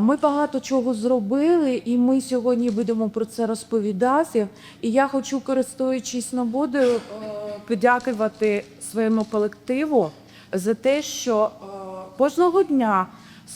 Ми багато чого зробили, і ми сьогодні будемо про це розповідати. І я хочу, користуючись нагодою, е, подякувати своєму колективу за те, що е, кожного дня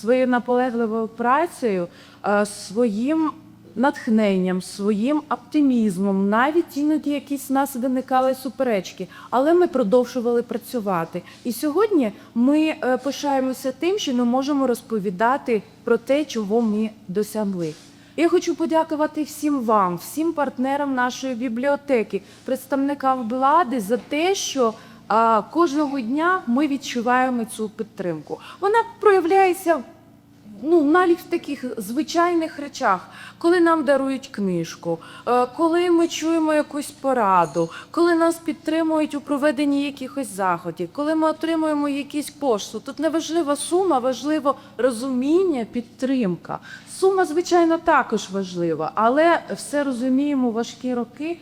своєю наполегливою працею, е, своїм натхненням, своїм оптимізмом, навіть іноді якісь в нас виникали суперечки, але ми продовжували працювати. І сьогодні ми е, пишаємося тим, що ми можемо розповідати про те, чого ми досягли. Я хочу подякувати всім вам, всім партнерам нашої бібліотеки, представникам влади за те, що кожного дня ми відчуваємо цю підтримку. Вона проявляється ну, навіть в таких звичайних речах, коли нам дарують книжку, е, коли ми чуємо якусь пораду, коли нас підтримують у проведенні якихось заходів, коли ми отримуємо якісь пошту. Тут не важлива сума, важливо розуміння, підтримка. Сума, звичайно, також важлива, але все розуміємо важкі роки.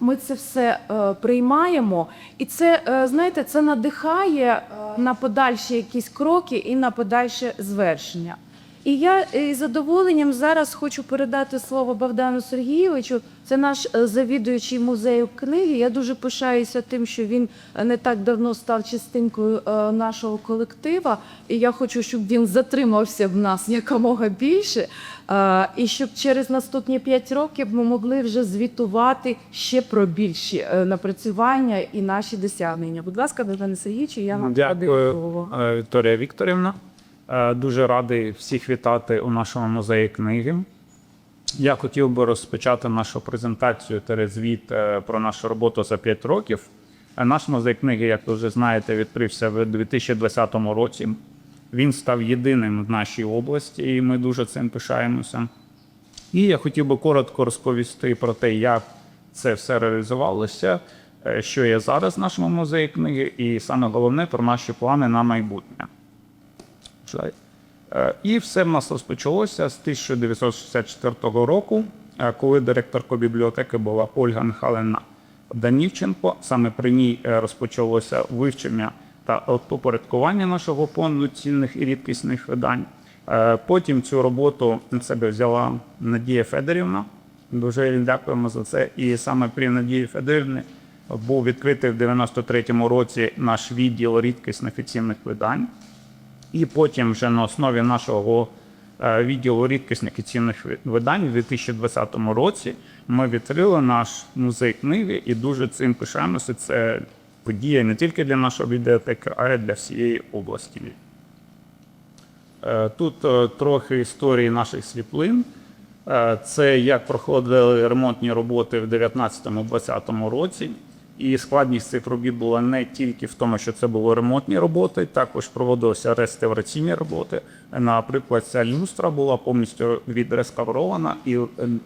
Ми це все е, приймаємо, і це е, знаєте, це надихає е, на подальші якісь кроки і на подальше звершення. І я е, із задоволенням зараз хочу передати слово Богдану Сергійовичу. Це наш е, завідуючий музею книги. Я дуже пишаюся тим, що він е, не так давно став частинкою нашого колектива. І я хочу, щоб він затримався в нас якомога більше. Е, І щоб через наступні п'ять років ми могли вже звітувати ще про більші е, напрацювання і наші досягнення. Будь ласка, Богдане Сергійовичу, я вам Дякую, слово. е, Вікторія Вікторівна. Дуже радий всіх вітати у нашому музеї книги. Я хотів би розпочати нашу презентацію та звіт про нашу роботу за 5 років. Наш музей книги, як ви вже знаєте, відкрився в 2020 році. Він став єдиним в нашій області, і ми дуже цим пишаємося. І я хотів би коротко розповісти про те, як це все реалізувалося, е, що є зараз в нашому музеї книги, і саме головне про наші плани на майбутнє. Е, І все в нас розпочалося з 1964 року, е, коли директоркою бібліотеки була Ольга Михайлівна Данівченко. Саме при ній розпочалося вивчення та опорядкування нашого фонду цінних і рідкісних видань. Е, Потім цю роботу на себе взяла Надія Федорівна. Дуже дякуємо за це. І саме при Надії Федорівні був відкритий в 93-му році наш відділ рідкісних і цінних видань. І потім вже на основі нашого е, відділу рідкісних і цінних видань у 2020 році ми відкрили наш музей книги і дуже цим пишаємося. Це подія не тільки для нашої бібліотеки, а й для всієї області. Е, Тут е, трохи історії наших світлин. Е, Це як проходили ремонтні роботи в 2019-2020 році. І складність цих робіт була не тільки в тому, що це були ремонтні роботи, також проводилися реставраційні роботи. Наприклад, ця люстра була повністю відреставрована, і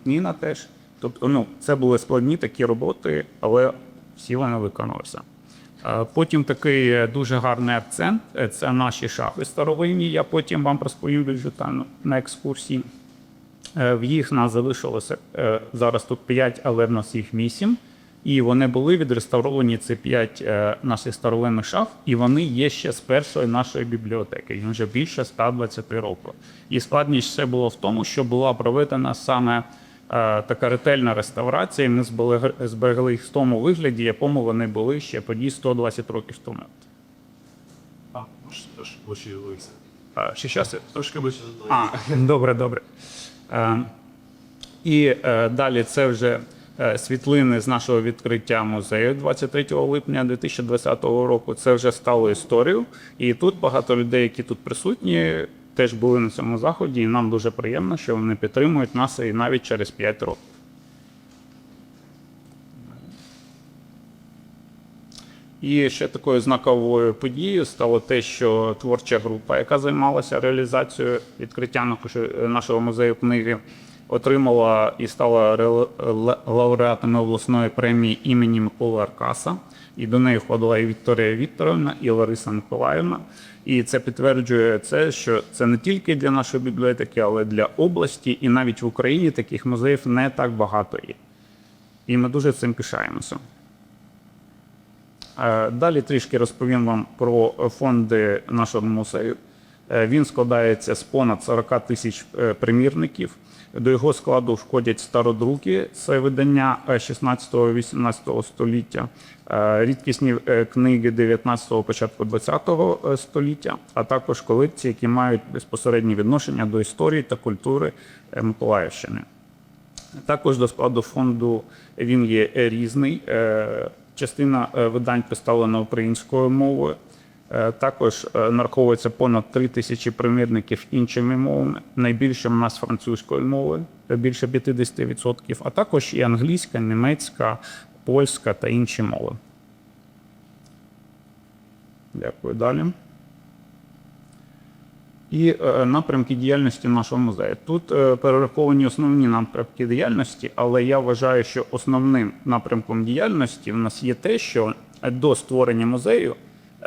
Ніна теж. Тобто, ну, це були складні такі роботи, але всі вони виконувалися. Е, Потім такий е, дуже гарний акцент е, це наші шафи старовинні. Я потім вам розповім більш детально на екскурсії. В їх нас залишилося зараз тут 5, але в нас їх 8. І вони були відреставровані ці 5 наших старовинних шаф, і вони є ще з першої нашої бібліотеки. Їм вже більше 120 років. І складність ще було в тому, що була проведена саме така ретельна реставрація. і Ми зберегли- їх в тому вигляді, якому вони були ще тоді 120 років тому. А, може, трошки ближче Ще щас? Трошки ближче А, добре, добре. Е, і е, далі це вже е, світлини з нашого відкриття музею 23 липня 2020 року. Це вже стало історією. І тут багато людей, які тут присутні, теж були на цьому заході, і нам дуже приємно, що вони підтримують нас і навіть через 5 років. І ще такою знаковою подією стало те, що творча група, яка займалася реалізацією відкриття нашого музею книги, отримала і стала лауреатами обласної премії імені Миколи Аркаса. І до неї входила і Вікторія Вікторовна, і Лариса Миколаївна. І це підтверджує це, що це не тільки для нашої бібліотеки, але для області, і навіть в Україні таких музеїв не так багато є. І ми дуже цим пишаємося. Е, Далі трішки розповім вам про фонди нашого музею. Е, Він складається з понад 40 тисяч е, примірників. До його складу входять стародруки це видання 16-18 століття, е, рідкісні е, книги 19-го, початку 20-го століття, а також колекції, які мають безпосереднє відношення до історії та культури е, Миколаївщини. Також до складу фонду він є різний. Е, Частина е, видань представлена українською мовою. Е, Також е, нараховується понад 3 тисячі примірників іншими мовами. Найбільше в нас французькою мовою, е, більше 50%, а також і англійська, німецька, польська та інші мови. Дякую далі. І е, напрямки діяльності нашого музею. Тут перераховані основні напрямки діяльності, але я вважаю, що основним напрямком діяльності в нас є те, що до створення музею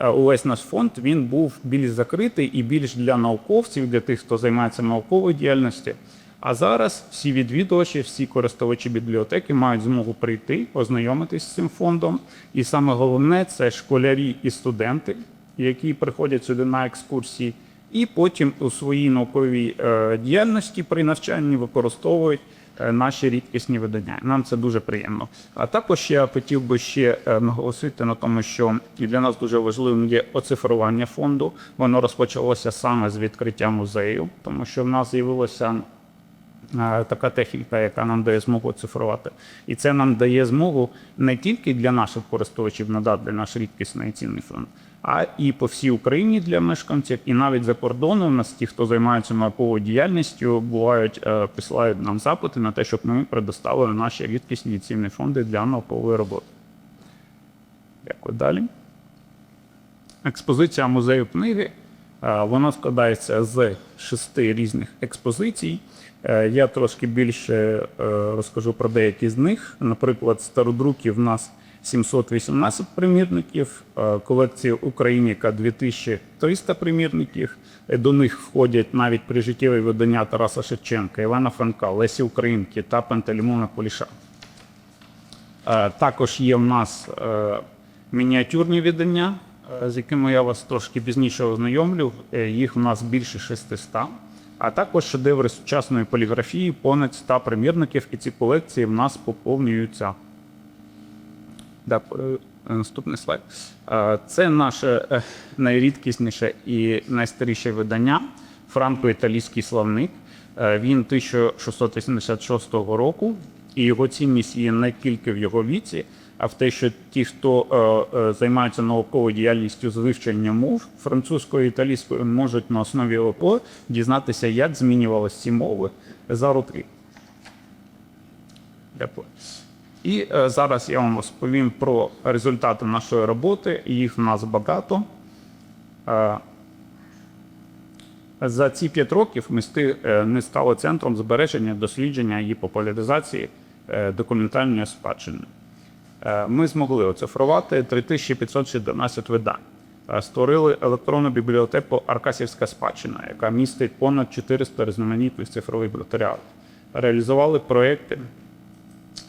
увесь наш фонд він був більш закритий і більш для науковців, для тих, хто займається науковою діяльністю. А зараз всі відвідувачі, всі користувачі бібліотеки мають змогу прийти, ознайомитись з цим фондом. І саме головне це школярі і студенти, які приходять сюди на екскурсії, і потім у своїй науковій е, діяльності при навчанні використовують е, наші рідкісні видання. Нам це дуже приємно. А також я хотів би ще е, наголосити на тому, що для нас дуже важливим є оцифрування фонду. Воно розпочалося саме з відкриття музею, тому що в нас з'явилося е, така техніка, яка нам дає змогу цифрувати. І це нам дає змогу не тільки для наших користувачів надати наш рідкісний цінний фонд, а і по всій Україні для мешканців, і навіть за кордоном у нас ті, хто займаються науковою діяльністю, бувають е, присилають нам запити на те, щоб ми предоставили наші рідкісні цінні фонди для наукової роботи. Дякую далі. Експозиція музею книги. е, Вона складається з шести різних експозицій. Е, Я трошки більше розкажу про деякі з них. Наприклад, стародруків в нас 718 примірників, е, колекція Україніка 2300 примірників. Е, До них входять навіть прижиттєві видання Тараса Шевченка, Івана Франка, Лесі Українки та Пантелеймона Поліша. Е, Також є в нас мініатюрні видання, з якими я вас трошки пізніше ознайомлю. Їх в нас більше 600. А також шедеври сучасної поліграфії, понад 100 примірників, і ці колекції в нас поповнюються. Да, е, наступний слайд. Е, Це наше е, найрідкісніше і найстаріше видання франко-італійський словник. Е, Він 1686 року, і його цінність є не тільки в його віці, а в те, що ті, хто е, е, займаються науковою діяльністю з вивчення мов французькою і італійською, можуть на основі ОПО дізнатися, як змінювалися ці мови за роки. Дякую. І е, зараз я вам розповім про результати нашої роботи. Їх в нас багато. Е, за ці п'ять років ми сти- е, стали центром збереження, дослідження і популяризації документальної спадщини. Ми змогли оцифрувати 3514 видань. Створили електронну бібліотеку Аркасівська спадщина, яка містить понад 400 різноманітних цифрових матеріалів. Реалізували проекти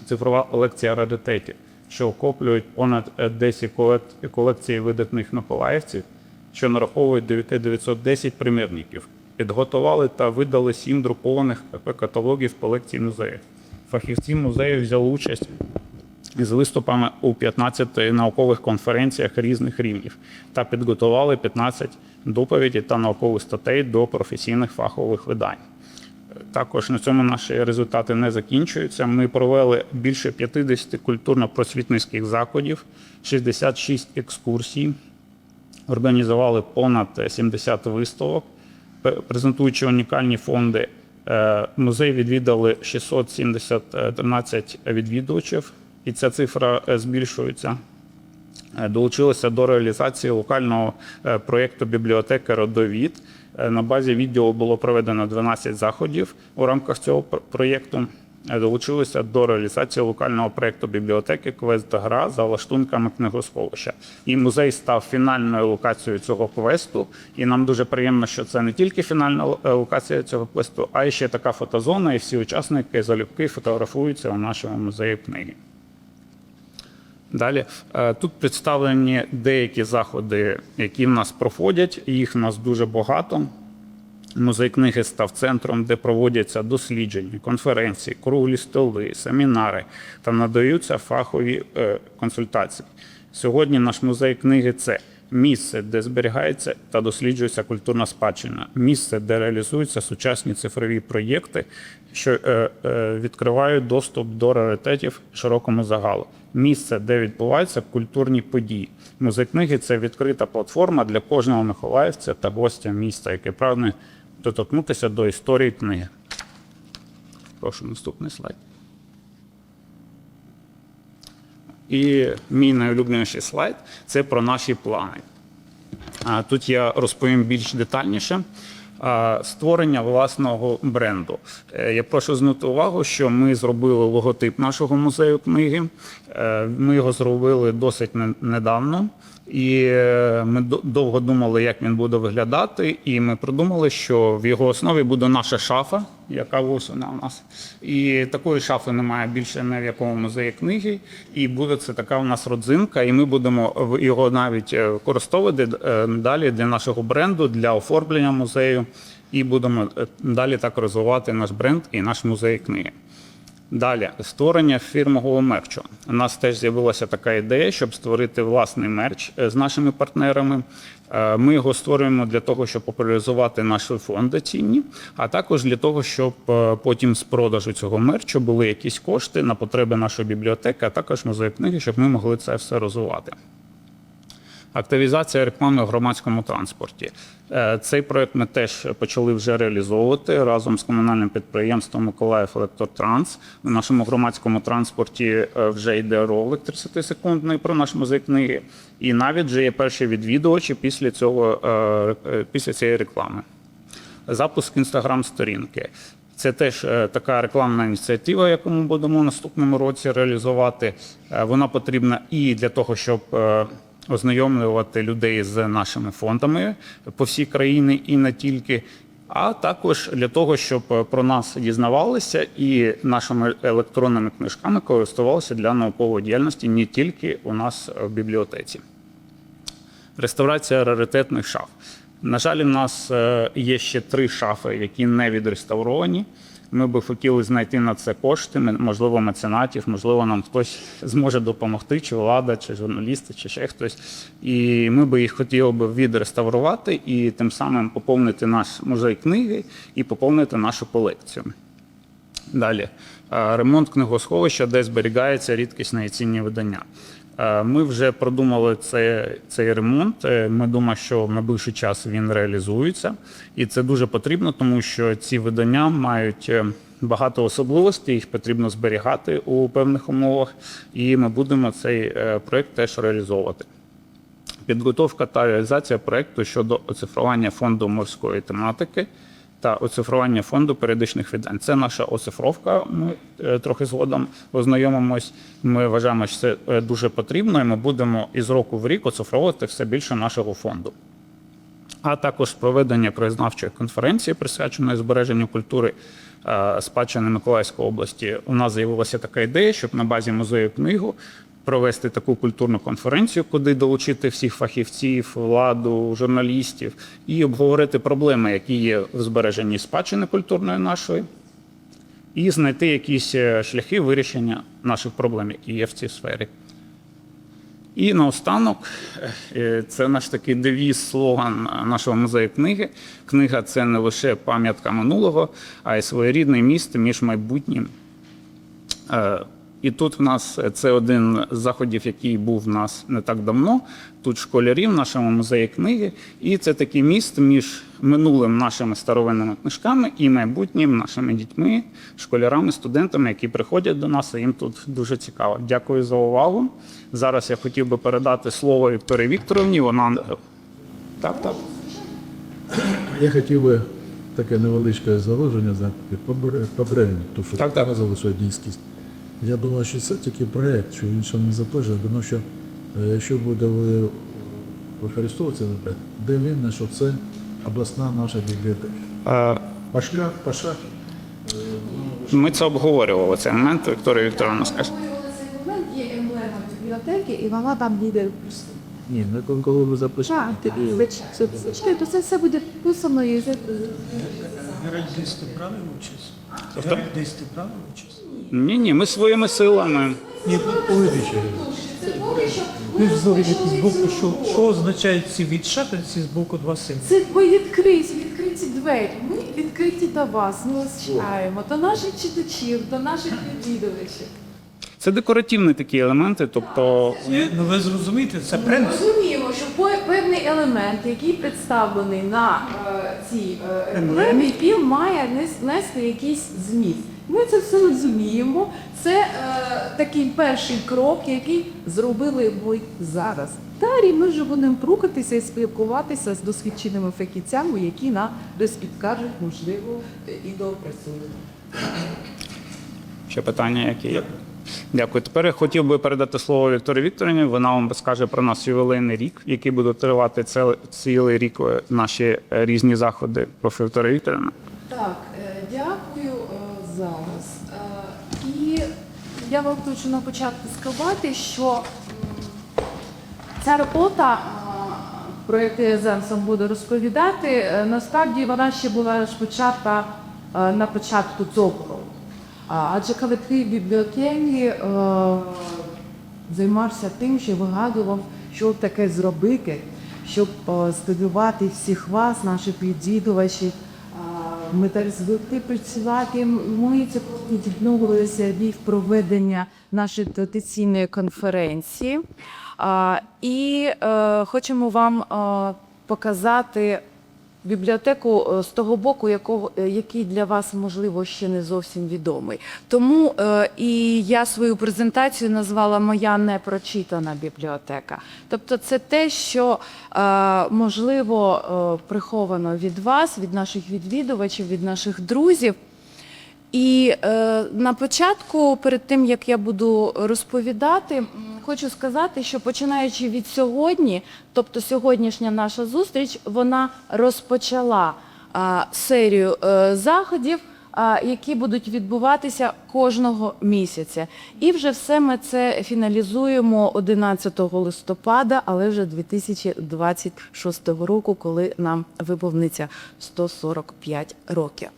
цифрова колекція раритетів, що охоплюють понад е, 10 колекцій видатних миколаївців, що нараховують 9910 примірників. Підготували та видали сім друкованих каталогів колекцій музею. Фахівці музею взяли участь з виступами у 15 наукових конференціях різних рівнів та підготували 15 доповідей та наукових статей до професійних фахових видань. Також на цьому наші результати не закінчуються. Ми провели більше 50 культурно-просвітницьких заходів, 66 екскурсій, організували понад 70 виставок, презентуючи унікальні фонди. Е, Музей відвідали 613 відвідувачів, і ця цифра е, збільшується. Е, Долучилися до реалізації локального проєкту бібліотеки Родовід. Е, На базі відділу було проведено 12 заходів у рамках цього проєкту. Е, Долучилися до реалізації локального проєкту бібліотеки Квест гра за лаштунками книгосховища. І музей став фінальною локацією цього квесту. І нам дуже приємно, що це не тільки фінальна е, локація цього квесту, а й ще така фотозона, і всі учасники залюбки фотографуються у нашому музеї книги. Далі Е, тут представлені деякі заходи, які в нас проходять. Їх в нас дуже багато. Музей книги став центром, де проводяться дослідження, конференції, круглі столи, семінари та надаються фахові е, консультації. Сьогодні наш музей книги це місце, де зберігається та досліджується культурна спадщина, місце, де реалізуються сучасні цифрові проєкти, що е, відкривають доступ до раритетів широкому загалу. Місце, де відбуваються культурні події. Музей книги це відкрита платформа для кожного миколаївця та гостя міста, який прагне доторкнутися до історії книги. Прошу наступний слайд. І мій найулюбленіший слайд це про наші плани. Тут я розповім більш детальніше. Створення власного бренду. Е, Я прошу звернути увагу, що ми зробили логотип нашого музею книги. Е, Ми його зробили досить недавно, і е, ми довго думали, як він буде виглядати. І ми придумали, що в його основі буде наша шафа, яка ось вона у нас. І такої шафи немає більше ні в якому музеї книги. І буде це така у нас родзинка, і ми будемо його навіть е, використовувати е, далі для нашого бренду, для оформлення музею. І будемо далі так розвивати наш бренд і наш музей книги. Далі створення фірмового мерчу. У нас теж з'явилася така ідея, щоб створити власний мерч е, з нашими партнерами. Е, Ми його створюємо для того, щоб популяризувати наші фонди цінні, а також для того, щоб е, потім з продажу цього мерчу були якісь кошти на потреби нашої бібліотеки, а також музею книги, щоб ми могли це все розвивати. Активізація реклами в громадському транспорті. Е, Цей проект ми теж почали вже реалізовувати разом з комунальним підприємством Миколаїв Електротранс. В нашому громадському транспорті е, вже йде ролик 30-секундний про наш музей книги. І навіть вже є перші відвідувачі після цього е, після цієї реклами. Запуск інстаграм-сторінки. Це теж така рекламна ініціатива, яку ми будемо в наступному році реалізувати. Вона потрібна і для того, щоб ознайомлювати людей з нашими фондами по всій країні і не тільки. А також для того, щоб е, про нас дізнавалися і нашими електронними книжками користувалися для наукової діяльності не тільки у нас в бібліотеці реставрація раритетних шаф. На жаль, у нас е, є ще три шафи, які не відреставровані. Ми би хотіли знайти на це кошти, можливо, меценатів, можливо, нам хтось зможе допомогти, чи влада, чи журналісти, чи ще хтось. І ми би їх хотіли би відреставрувати і тим самим поповнити наш музей книги і поповнити нашу колекцію. Далі ремонт книгосховища, де зберігається рідкісне і цінні видання. Е, Ми вже продумали цей, цей ремонт. Е, Ми думаємо, що в найближчий час він реалізується, і це дуже потрібно, тому що ці видання мають е, багато особливостей, їх потрібно зберігати у певних умовах, і ми будемо цей проект теж реалізовувати. Підготовка та реалізація проекту щодо оцифрування фонду морської тематики та оцифрування фонду періодичних видань. Це наша оцифровка. Ми е, трохи згодом ознайомимось. Ми вважаємо, що це е, дуже потрібно, і ми будемо із року в рік оцифровувати все більше нашого фонду. А також проведення краєзнавчої конференції, присвяченої збереженню культури е, спадщини Миколаївської області. У нас з'явилася така ідея, щоб на базі музею книгу провести таку культурну конференцію, куди долучити всіх фахівців, владу, журналістів і обговорити проблеми, які є в збереженні спадщини культурної нашої, і знайти якісь е, шляхи вирішення наших проблем, які є в цій сфері. І наостанок, е, це наш такий девіз, слоган нашого музею книги. Книга це не лише пам'ятка минулого, а й своєрідний міст між майбутнім. Е, І тут в нас це один з заходів, який був в нас не так давно. Тут школярі в нашому музеї книги. І це такий міст між минулим нашими старовинними книжками і майбутнім нашими дітьми, школярами, студентами, які приходять до нас, і їм тут дуже цікаво. Дякую за увагу. Зараз я хотів би передати слово Вікторії Вікторовні. Вона так, так. Я хотів би таке невеличке заложення знати по бре- по бренду, тому що Так, так. показували, що дійськість. Я думаю, що це тільки проєкт, що він ще не запишений, тому що е, якщо буде використовуватися, наприклад, де видно, що це обласна наша бібліотека. Е, По шлях, по шах, Ми це обговорювали цей момент. Вікторія Вікторовна скаже. Цей момент є емблема бібліотеки, і вона там ніде Ні, ну коли- ви запишете. Так, це, це, все буде писано і це- десь ти брали участь? Геральт, десь ти брали участь? Ні, ні, ми своїми силами. Ні, Повідачі. ви ж з боку, що, що означають ці відшатанці з боку два сили? Це ви відкриті, відкриті двері. Ми відкриті до вас. Ми вас чекаємо, до наших читачів, до наших відвідувачів. Це декоративні такі елементи, тобто Ні, ну ви зрозумієте, це принцип. Розуміємо, що по- певний елемент, який представлений на е, цій е, емблемі, він має нес- нести якийсь зміст. Ми це все розуміємо. Це е, такий перший крок, який зробили ви зараз. Далі ми вже будемо рухатися і спілкуватися з досвідченими фахівцями, які нам десь підкажуть, можливо, і доопрацюють. ще питання, які є. Дякую. Тепер я хотів би передати слово Вікторії Вікторівні. Вона вам розкаже про наш ювілейний рік, який буде тривати цілий рік е, наші е, різні заходи. Прошу Вікторія Вікторівна. Так, дякую е, зараз. Е, І я вам хочу на початку сказати, що ця робота, е, про яку я зараз вам буду розповідати, насправді вона ще була розпочата на початку цього. Адже колектив бібліотеки займався тим, що вигадував, що таке зробити, щоб стимулювати всіх вас, наших відвідувачів, ми так звикли працювати. Ми це відновилися від проведення нашої традиційної конференції. І е, хочемо вам е, показати бібліотеку е, з того боку, якого, е, який для вас, можливо, ще не зовсім відомий. Тому е, і я свою презентацію назвала Моя непрочитана бібліотека. Тобто це те, що е, можливо е, приховано від вас, від наших відвідувачів, від наших друзів. І е, на початку, перед тим як я буду розповідати, хочу сказати, що починаючи від сьогодні, тобто сьогоднішня наша зустріч, вона розпочала а, серію е, заходів, а, які будуть відбуватися кожного місяця. І вже все ми це фіналізуємо 11 листопада, але вже 2026 року, коли нам виповниться 145 років.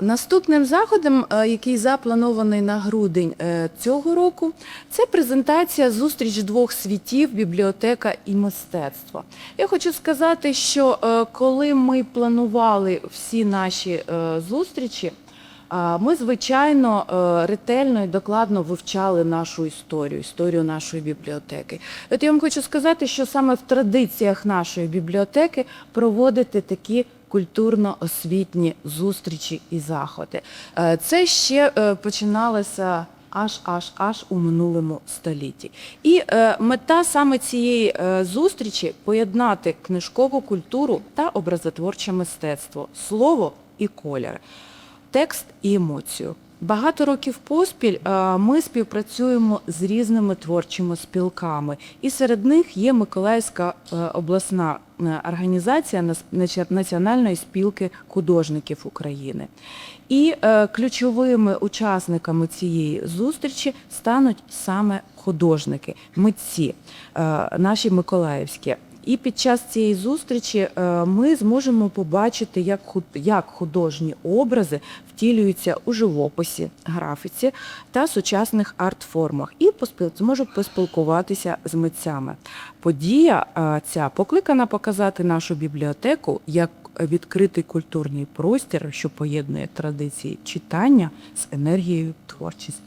Наступним заходом, е, який запланований на грудень е, цього року, це презентація зустріч двох світів бібліотека і мистецтво. Я хочу сказати, що е, коли ми планували всі наші зустрічі, ми, звичайно, ретельно і докладно вивчали нашу історію, історію нашої бібліотеки. От я вам хочу сказати, що саме в традиціях нашої бібліотеки проводити такі культурно-освітні зустрічі і заходи. Е, Це ще е, починалося аж аж аж у минулому столітті. І е, мета саме цієї зустрічі поєднати книжкову культуру та образотворче мистецтво, слово і колір, текст і емоцію. Багато років поспіль ми співпрацюємо з різними творчими спілками, і серед них є Миколаївська обласна організація Національної спілки художників України. І е, ключовими учасниками цієї зустрічі стануть саме художники, митці, е, наші миколаївські. І під час цієї зустрічі е, ми зможемо побачити, як як художні образи втілюються у живописі, графіці та сучасних арт-формах, і зможу поспілкуватися з митцями. Подія е, ця покликана показати нашу бібліотеку як відкритий культурний простір, що поєднує традиції читання з енергією творчості.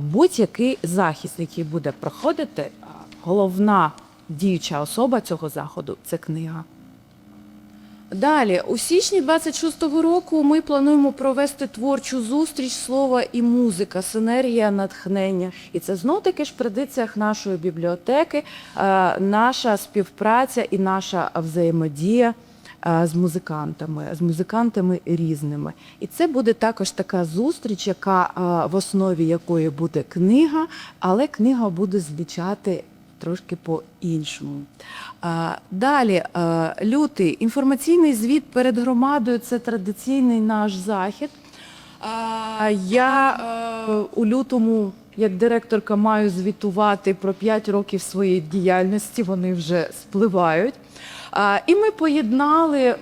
Будь-який захід, який буде проходити, головна діюча особа цього заходу це книга. Далі, у січні 26-го року ми плануємо провести творчу зустріч слова і музика, синергія, натхнення. І це знов таки ж в традиціях нашої бібліотеки, е, наша співпраця і наша взаємодія е, з музикантами, з музикантами різними. І це буде також така зустріч, яка е, в основі якої буде книга, але книга буде звучати трошки по-іншому. Далі, лютий інформаційний звіт перед громадою це традиційний наш захід. Я е, у лютому як директорка маю звітувати про 5 років своєї діяльності, вони вже спливають. І ми поєднали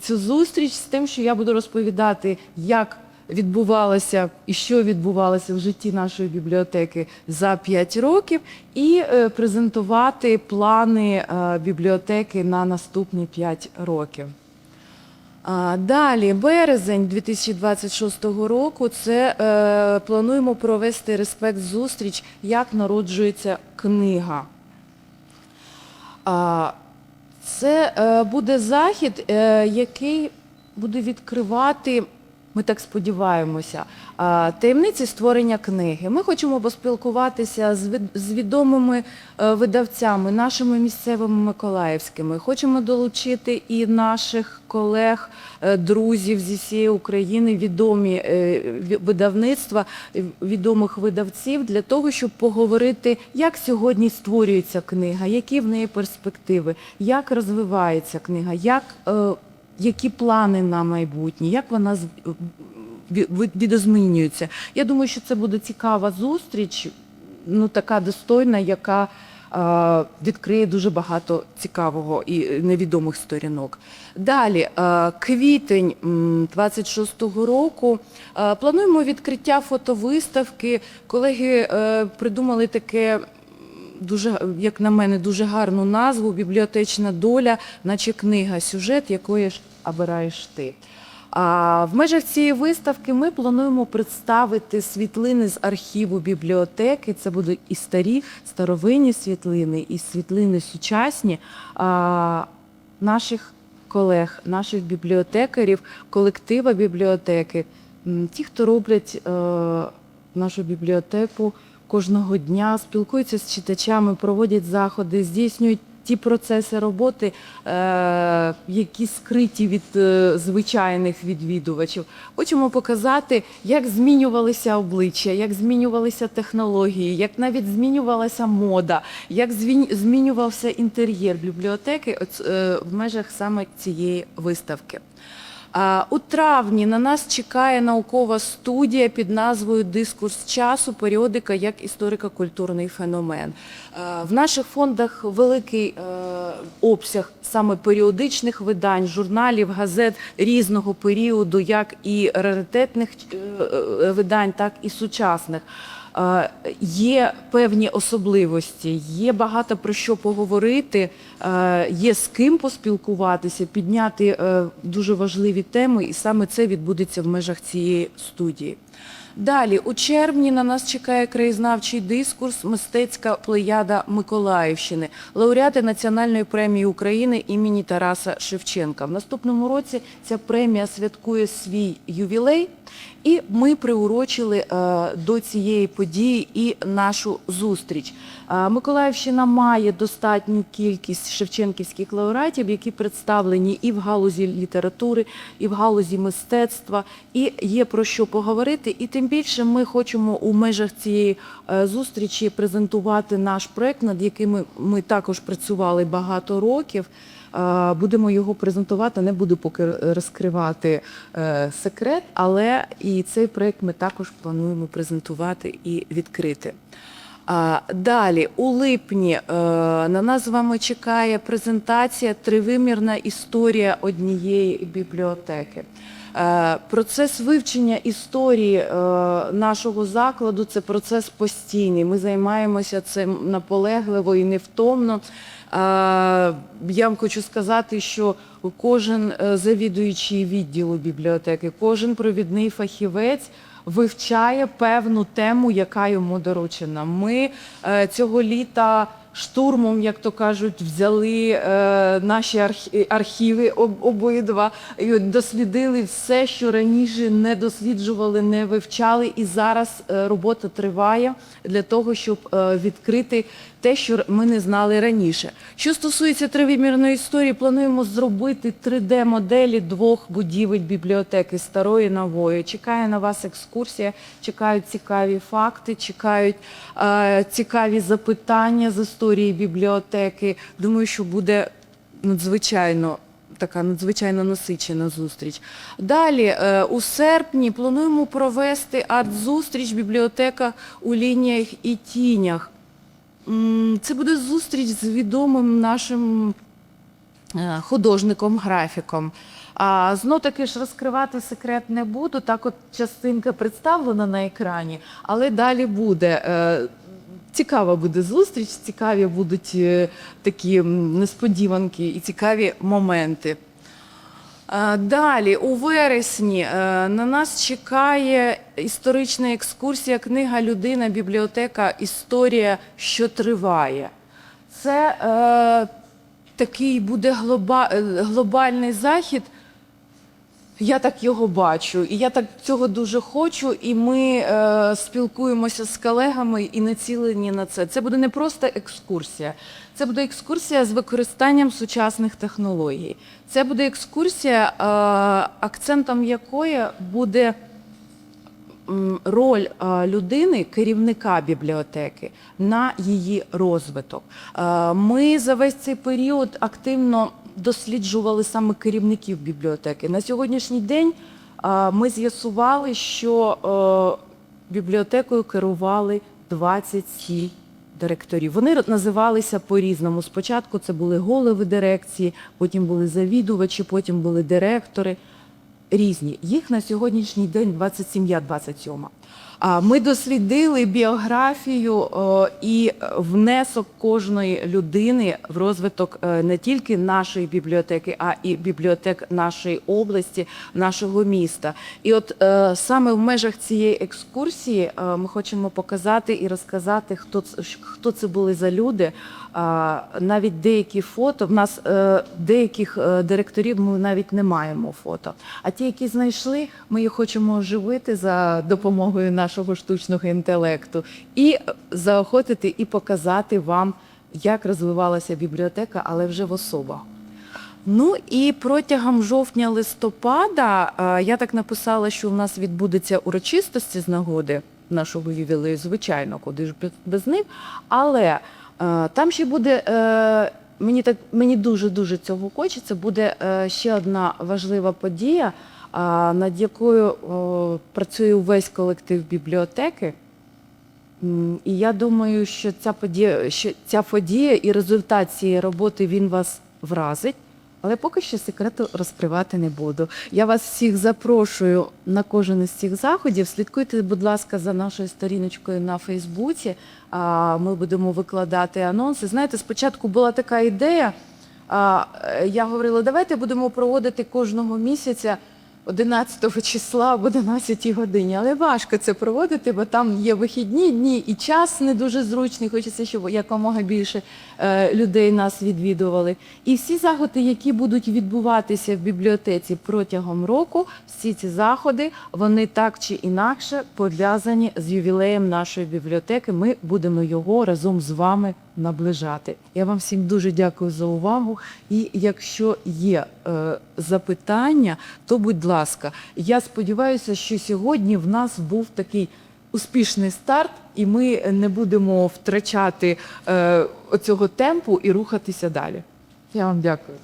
цю зустріч з тим, що я буду розповідати, як відбувалося і що відбувалося в житті нашої бібліотеки за 5 років, і е, презентувати плани е, бібліотеки на наступні 5 років. Далі, березень 2026 року, це е, плануємо провести респект зустріч, як народжується книга. Це е, буде захід, е, який буде відкривати, ми так сподіваємося, таємниці створення книги. Ми хочемо поспілкуватися з, відомими е, видавцями, нашими місцевими миколаївськими. Хочемо долучити і наших колег, е, друзів зі всієї України, відомі е, видавництва, відомих видавців для того, щоб поговорити, як сьогодні створюється книга, які в неї перспективи, як розвивається книга, як, які плани на майбутнє, як вона відозмінюється. Я думаю, що це буде цікава зустріч, ну така достойна, яка е, відкриє дуже багато цікавого і невідомих сторінок. Далі, е, квітень 26-го року. е, Плануємо відкриття фотовиставки. Колеги е, придумали таке дуже, як на мене, дуже гарну назву Бібліотечна доля, наче книга, сюжет, якої ж обираєш ти. А в межах цієї виставки ми плануємо представити світлини з архіву бібліотеки. Це будуть і старі, старовинні світлини, і світлини сучасні а, наших колег, наших бібліотекарів, колектива бібліотеки, ті, хто роблять е, нашу бібліотеку кожного дня, спілкуються з читачами, проводять заходи, здійснюють ті процеси роботи, е, які скриті від е, звичайних відвідувачів. Хочемо показати, як змінювалися обличчя, як змінювалися технології, як навіть змінювалася мода, як змінювався інтер'єр бібліотеки е, в межах саме цієї виставки. У травні на нас чекає наукова студія під назвою Дискурс часу, періодика як історико-культурний феномен. В наших фондах великий е, обсяг саме періодичних видань, журналів, газет різного періоду, як і раритетних е, е, видань, так і сучасних. Е, Є певні особливості, є багато про що поговорити, е, є з ким поспілкуватися, підняти е, дуже важливі теми, і саме це відбудеться в межах цієї студії. Далі, у червні на нас чекає краєзнавчий дискурс Мистецька плеяда Миколаївщини, лауреати Національної премії України імені Тараса Шевченка. В наступному році ця премія святкує свій ювілей, і ми приурочили е, до цієї події і нашу зустріч. Е, Миколаївщина має достатню кількість шевченківських лауреатів, які представлені і в галузі літератури, і в галузі мистецтва, і є про що поговорити. І тим більше ми хочемо у межах цієї е, зустрічі презентувати наш проект, над яким ми, ми також працювали багато років. Е, Будемо його презентувати, не буду поки розкривати е, секрет, але і цей проект ми також плануємо презентувати і відкрити. Далі, у липні е, на нас з вами чекає презентація Тривимірна історія однієї бібліотеки. Е, Процес вивчення історії е, нашого закладу це процес постійний. Ми займаємося цим наполегливо і невтомно. Я вам хочу сказати, що кожен е, завідуючий відділу бібліотеки, кожен провідний фахівець вивчає певну тему, яка йому доручена. Ми е, цього літа штурмом, як то кажуть, взяли е, наші архіви об- обидва і дослідили все, що раніше не досліджували, не вивчали. І зараз е, робота триває для того, щоб е, відкрити те, що ми не знали раніше. Що стосується тривимірної історії, плануємо зробити 3D-моделі двох будівель бібліотеки старої нової. Чекає на вас екскурсія, чекають цікаві факти, чекають е, цікаві запитання з історії бібліотеки. Думаю, що буде надзвичайно така надзвичайно насичена зустріч. Далі, е, у серпні плануємо провести арт-зустріч бібліотека у лініях і тінях. Це буде зустріч з відомим нашим е, художником, графіком. А знов таки ж розкривати секрет не буду. Так, от частинка представлена на екрані, але далі буде. Цікава буде зустріч, цікаві будуть е, такі несподіванки і цікаві моменти. Е, Далі, у вересні, е, на нас чекає історична екскурсія книга Людина, бібліотека Історія, що триває. Це е, такий буде глоба, глобальний захід. Я так його бачу, і я так цього дуже хочу. І ми е, спілкуємося з колегами і націлені на це. Це буде не просто екскурсія, це буде екскурсія з використанням сучасних технологій. Це буде екскурсія, е, акцентом якої буде роль е, людини, керівника бібліотеки на її розвиток. Е, Ми за весь цей період активно досліджували саме керівників бібліотеки. На сьогоднішній день ми з'ясували, що е, бібліотекою керували 27 директорів. Вони називалися по-різному. Спочатку це були голови дирекції, потім були завідувачі, потім були директори різні. Їх на сьогоднішній день 27, я 27. Ми дослідили біографію і внесок кожної людини в розвиток е, не тільки нашої бібліотеки, а і бібліотек нашої області, нашого міста. І от е, саме в межах цієї екскурсії е, ми хочемо показати і розказати, хто хто це були за люди. Навіть деякі фото. В нас деяких директорів ми навіть не маємо фото. А ті, які знайшли, ми їх хочемо оживити за допомогою нашого штучного інтелекту і заохотити і показати вам, як розвивалася бібліотека, але вже в особах. Ну і протягом жовтня-листопада е, я так написала, що у нас відбудеться урочистості з нагоди нашого ювілею, звичайно, куди ж без- них. Але е, там ще буде. е, Мені так мені дуже дуже цього хочеться. Буде ще одна важлива подія, над якою працює увесь колектив бібліотеки. І я думаю, що ця подія, що ця подія і результат цієї роботи він вас вразить. Але поки що секрету розкривати не буду. Я вас всіх запрошую на кожен із цих заходів. Слідкуйте, будь ласка, за нашою сторіночкою на Фейсбуці. Ми будемо викладати анонси. Знаєте, спочатку була така ідея. е, Я говорила, давайте будемо проводити кожного місяця 11 числа об 11 годині. Але важко це проводити, бо там є вихідні дні і час не дуже зручний. Хочеться, щоб якомога більше е, людей нас відвідували. І всі заходи, які будуть відбуватися в бібліотеці протягом року, всі ці заходи, вони так чи інакше пов'язані з ювілеєм нашої бібліотеки. Ми будемо його разом з вами наближати. Я вам всім дуже дякую за увагу. І якщо є е, запитання, то будь ласка, я сподіваюся, що сьогодні в нас був такий успішний старт, і ми не будемо втрачати е, оцього темпу і рухатися далі. Я вам дякую.